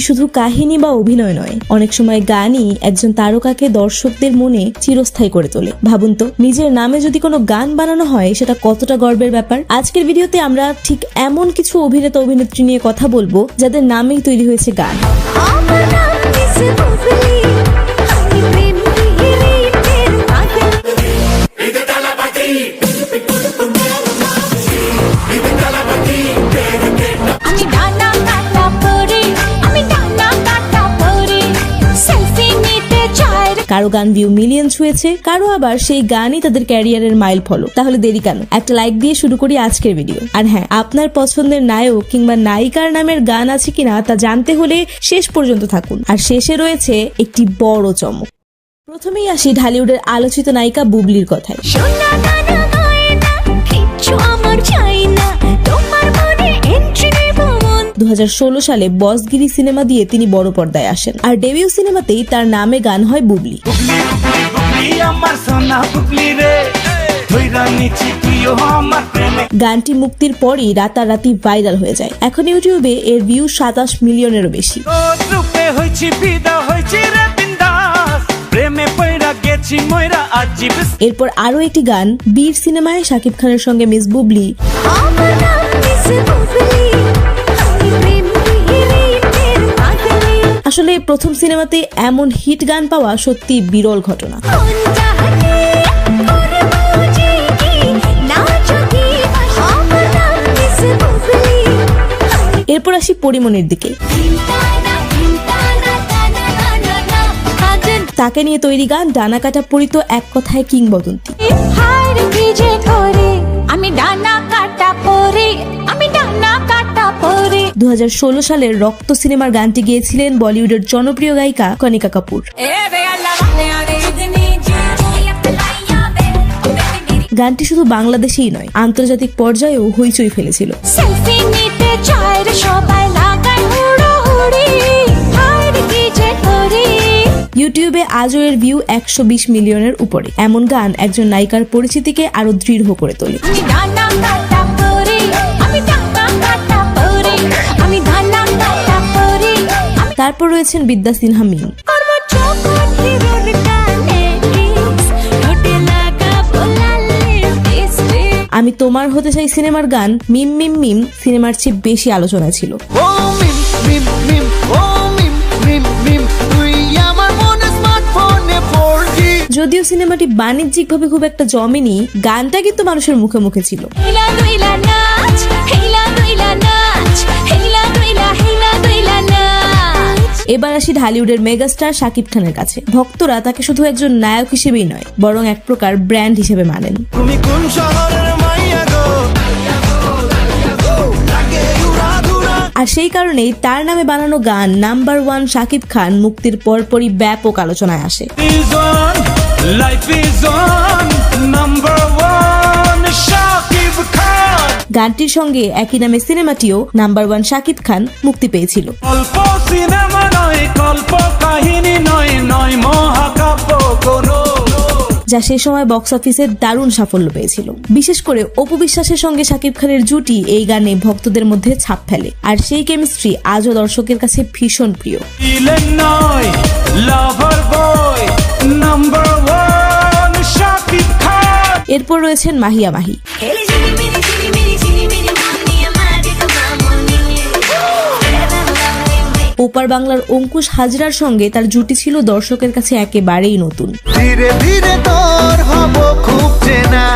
শুধু কাহিনী বা অভিনয় নয়, অনেক সময় গানই একজন তারকাকে দর্শকদের মনে চিরস্থায়ী করে তোলে। ভাবুন তো, নিজের নামে যদি কোনো গান বানানো হয়, সেটা কতটা গর্বের ব্যাপার? আজকের ভিডিওতে আমরা ঠিক এমন কিছু অভিনেতা, অভিনেত্রী নিয়ে কথা বলব, যাদের নামেই তৈরি হয়েছে গান। কারও গান ভিউ মিলিয়ন ছুঁয়েছে, কারও আবার সেই গানই তাদের ক্যারিয়ারের মাইল ফলো তাহলে দেরি কেন? একটা লাইক দিয়ে শুরু করি আজকের ভিডিও আর হ্যাঁ আপনার পছন্দের নায়ক কিংবা নায়িকার নামের গান আছে কিনা তা জানতে হলে শেষ পর্যন্ত থাকুন। আর শেষে রয়েছে একটি বড় চমক। প্রথমেই আসি ঢালিউডের আলোচিত নায়িকা বুবলির কথায়। দু হাজার ষোলো সালে বসগিরি সিনেমা দিয়ে তিনি বড় পর্দায় আসেন। আর ডেবিউ সিনেমাতেই তার নামে গান হয় বুবলি। গানটি মুক্তির পরই রাতারাতি ভাইরাল হয়ে যায়। এখন ইউটিউবে এর ভিউ সাতাশ মিলিয়নেরও বেশি। তোর রূপে হইছি বিদা হইছি রে বিন্দাস। প্রেমে পয়রা গেছি ময়রা আজীব এরপর আরও একটি গান বীর সিনেমায় শাকিব খানের সঙ্গে মিস বুবলি। আসলে প্রথম সিনেমাতে এমন হিট গান পাওয়া সত্যি বিরল ঘটনা। এরপর আসি পরিমণের দিকে। তাকে নিয়ে তৈরি গান ডানা কাটা পরিত এক কথায় কিংবদন্তি। দু হাজার ষোলো সালের রক্ত সিনেমার গানটি গেয়েছিলেন বলিউডের জনপ্রিয় গায়িকা কনিকা কাপুর। গানটি শুধু বাংলাদেশেই নয় আন্তর্জাতিক পর্যায়েও হইচই ফেলেছিল। ইউটিউবে আজও এর ভিউ একশো বিশ মিলিয়নের উপরে। এমন গান একজন নায়িকার পরিচিতিকে আরও দৃঢ় করে তোলে। তারপর রয়েছেন বিদ্যা সিনহা মিম। আমি তোমার হতে চাই সিনেমার গান মিম মিম মিম সিনেমার চেয়ে বেশি আলোচনা ছিল। যদিও সিনেমাটি বাণিজ্যিকভাবে খুব একটা জমেনি গানটা কিন্তু মানুষের মুখে মুখে ছিল। এবার আসি ঢালিউডের মেগাস্টার শাকিব খানের কাছে। ভক্তরা তাকে শুধু একজন নায়ক হিসেবেই নয় বরং এক প্রকার ব্র্যান্ড হিসেবে মানেন। তুমি কোন শহরের মাইয়া গো? আর সেই কারণেই তার নামে বানানো গান নাম্বার ওয়ান শাকিব খান মুক্তির পরপরই ব্যাপক আলোচনায় আসে। গানটির সঙ্গে একই নামে সিনেমাটিও নাম্বার ওয়ান শাকিব খান মুক্তি পেয়েছিল। অল্প সিনেমা নয় কল্প কাহিনী নয় নয় মহাকাব্য কোনো। যা সে সময় বক্স অফিসে দারুণ সাফল্য পেয়েছিল। বিশেষ করে অপু বিশ্বাসের সঙ্গে শাকিব খানের জুটি এই গানে ভক্তদের মধ্যে ছাপ ফেলে। আর সেই কেমিস্ট্রি আজও দর্শকের কাছে ভীষণ প্রিয়। এরপর রয়েছেন মাহিয়া মাহি। ওপার বাংলার অঙ্কুশ হাজরার সঙ্গে তার জুটি ছিল দর্শকের কাছে একেবারেই নতুন। ধীরে ধীরে তোর হব খুব চেনা।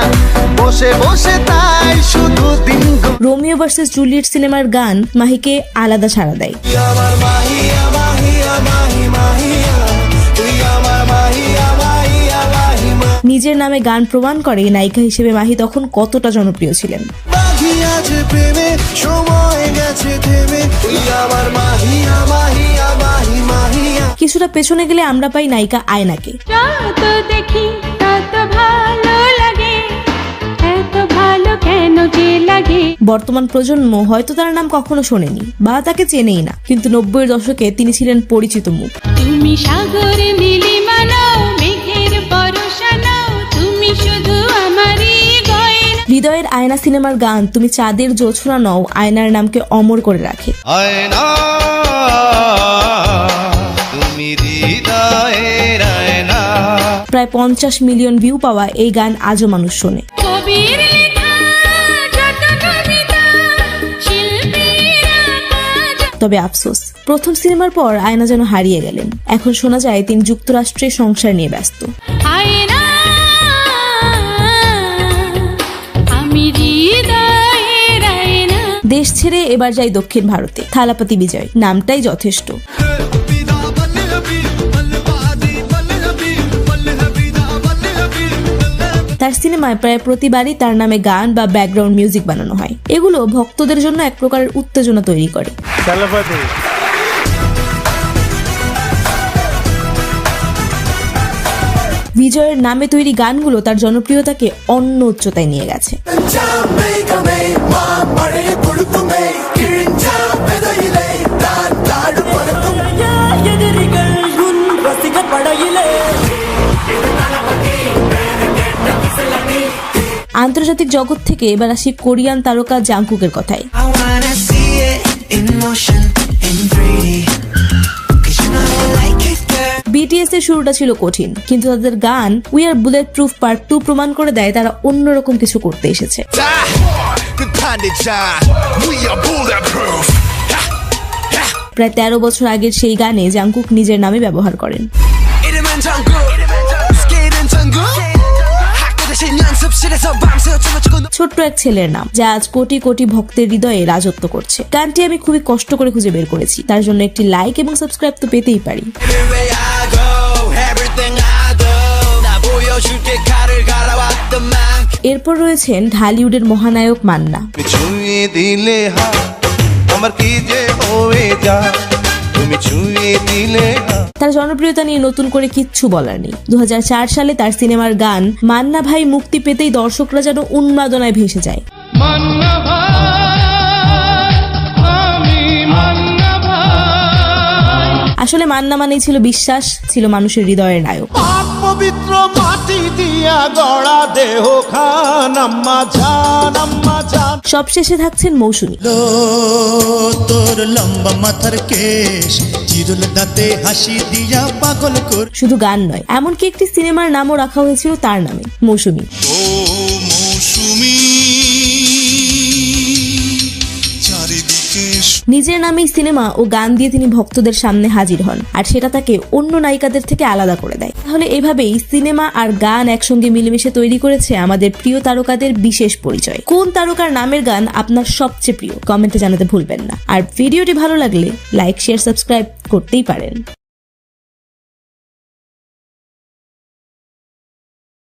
বসে বসে তাই শুধু দিন রোমিও ভার্সেস জুলিয়েট সিনেমার গান মাহিকে আলাদা ছাড়া দেয়। নিজের নামে গান প্রমাণ করে নায়িকা হিসেবে মাহি তখন কতটা জনপ্রিয় ছিলেন। সময় গেছে থেমে। তুই আমার কিছুটা পেছনে গেলে আমরা পাই নায়িকা আয়নাকে। দেখি ভালো লাগে। এত ভালো কেন যে লাগে? বর্তমান প্রজন্ম হয়তো তার নাম কখনো শোনেনি বা তাকে চেনেই না কিন্তু নব্বইয়ের দশকে তিনি ছিলেন পরিচিত মুখ। তুমি সাগরে নীলিমা নাও মেঘের পরশা নাও তুমি শুধু আমারই হৃদয়ের আয়না সিনেমার গান তুমি চাঁদের জোছনা নও আয়নার নামকে অমর করে রাখে। আয়না প্রায় পঞ্চাশ মিলিয়ন ভিউ পাওয়া এই গান আজও মানুষ শোনে। তবে আফসোস প্রথম সিনেমার পর আয়না যেন হারিয়ে গেলেন। এখন শোনা যায় তিনি যুক্তরাষ্ট্রে সংসার নিয়ে ব্যস্ত। দেশ ছেড়ে এবার যাই দক্ষিণ ভারতে। থালাপাতি বিজয় নামটাই যথেষ্ট। তার সিনেমায় প্রায় প্রতিবারই তার নামে গান বা ব্যাকগ্রাউন্ড মিউজিক বানানো হয়। এগুলো ভক্তদের জন্য এক প্রকারের উত্তেজনা তৈরি করে। বিজয়ের নামে তৈরি গানগুলো তার জনপ্রিয়তাকে অন্য উচ্চতায় নিয়ে গেছে। আন্তর্জাতিক জগৎ থেকে এবার আসি কোরিয়ান তারকা জাংকুকের কথায়। বিটিএস এর শুরুটা ছিল কঠিন কিন্তু তাদের গান we are bulletproof part two প্রমাণ করে দেয় তারা অন্যরকম কিছু করতে এসেছে। প্রায় তেরো বছর আগের সেই গানে জাংকুক নিজের নামে ব্যবহার করেন। ছোট্ট এক ছেলের নাম যা আজ কোটি কোটি ভক্তের হৃদয়ে রাজত্ব করছে। গানটি আমি খুবই কষ্ট করে খুঁজে বের করেছি। তার জন্য একটি লাইক এবং সাবস্ক্রাইব তো পেতেই পারি। এরপর রয়েছেন ঢালিউডের মহানায়ক মান্না। আমার কি যে হয়ে তুমি ছুঁয়ে দিলে তার জনপ্রিয়তা নিয়ে নতুন করে কিচ্ছু বলার নেই। দুহাজার চার সালে তার সিনেমার গান মান্না ভাই মুক্তি পেতেই দর্শকরা যেন উন্মাদনায় ভেসে যায়। আসলে মান্না মানেই ছিল বিশ্বাস ছিল মানুষের হৃদয়ের নায়ক। পবিত্র মাটি দিয়া গড়া দেহ খান আম্মা জান আম্মা জান সবশেষে থাকছেন মৌসুমী। লো তোর লম্বা মাথার কেশ চিরুল দাঁতে হাসি দিয়া পাগল কর। শুধু গান নয় এমনকি একটি সিনেমার নামও রাখা হয়েছিল তার নামে মৌসুমী। ও মৌসুমি নিজের নামেই সিনেমা ও গান দিয়ে তিনি ভক্তদের সামনে হাজির হন, আর সেটা তাকে অন্য নায়িকাদের থেকে আলাদা করে দেয়। তাহলে এভাবেই সিনেমা আর গান একসঙ্গে মিলেমিশে তৈরি করেছে আমাদের প্রিয় তারকাদের বিশেষ পরিচয়। কোন তারকার নামের গান আপনার সবচেয়ে প্রিয়? কমেন্টে জানাতে ভুলবেন না। আর ভিডিওটি ভালো লাগলে লাইক, শেয়ার, সাবস্ক্রাইব করতেই পারেন।